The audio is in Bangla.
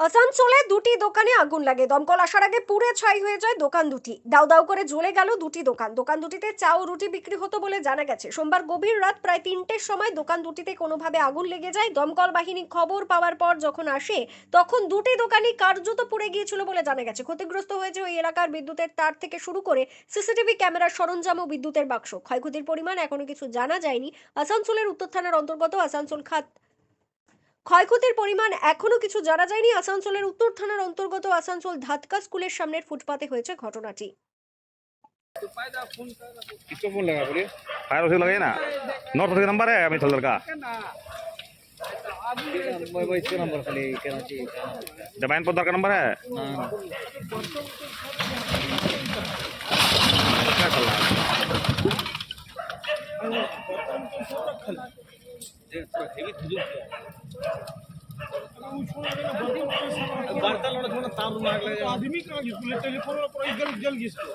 আসানসোলে দুটি দোকানে আগুন লাগে। দমকল আসার আগে পুড়ে ছাই হয়ে যায় দোকান দুটি। দাউ দাউ করে জ্বলে গেল দুটি দোকান। দোকান দুটিতে চা ও রুটি বিক্রি হতো বলে জানা গেছে। সোমবার গভীর রাত প্রায় তিনটের সময় দোকান দুটিতে কোনোভাবে আগুন লেগে যায়। দমকল বাহিনী খবর পাওয়ার পর যখন আসে, তখন দুটি দোকানই কার্যত পুড়ে গিয়েছিল বলে জানা গেছে। ক্ষতিগ্রস্ত হয়েছে ওই এলাকার বিদ্যুতের তার থেকে শুরু করে সিসিটিভি ক্যামেরার সরঞ্জাম ও বিদ্যুতের বাক্স। ক্ষয়ক্ষতির পরিমাণ এখনও কিছু জানা যায়নি। আসানসোলের উত্তর থানার অন্তর্গত আসানসোল খাত ক্ষয়ক্ষতির পরিমাণ এখনো কিছু জানা যায়নি আসানসোলের উত্তর থানার অন্তর্গত আসানসোল ধাতকা স্কুলের সামনের ফুটপাতে হয়েছে ঘটনাটি किसको फोन लगा बोलिए फायर उसे लगाइए ना नॉर्थ का नंबर है अमित हल्दर का मैं वो इसका नंबर खाली कहना चाहिए क्या नाम है? जमैन पद्दर का नंबर है हाँ क्या चल रहा है ये थोड़ा heavy थी जो। बर्तन वाला थोड़ा तार मार लगे आदमी कहाँ गिर टेलीफोन वाला पूरा जल जल गया इसको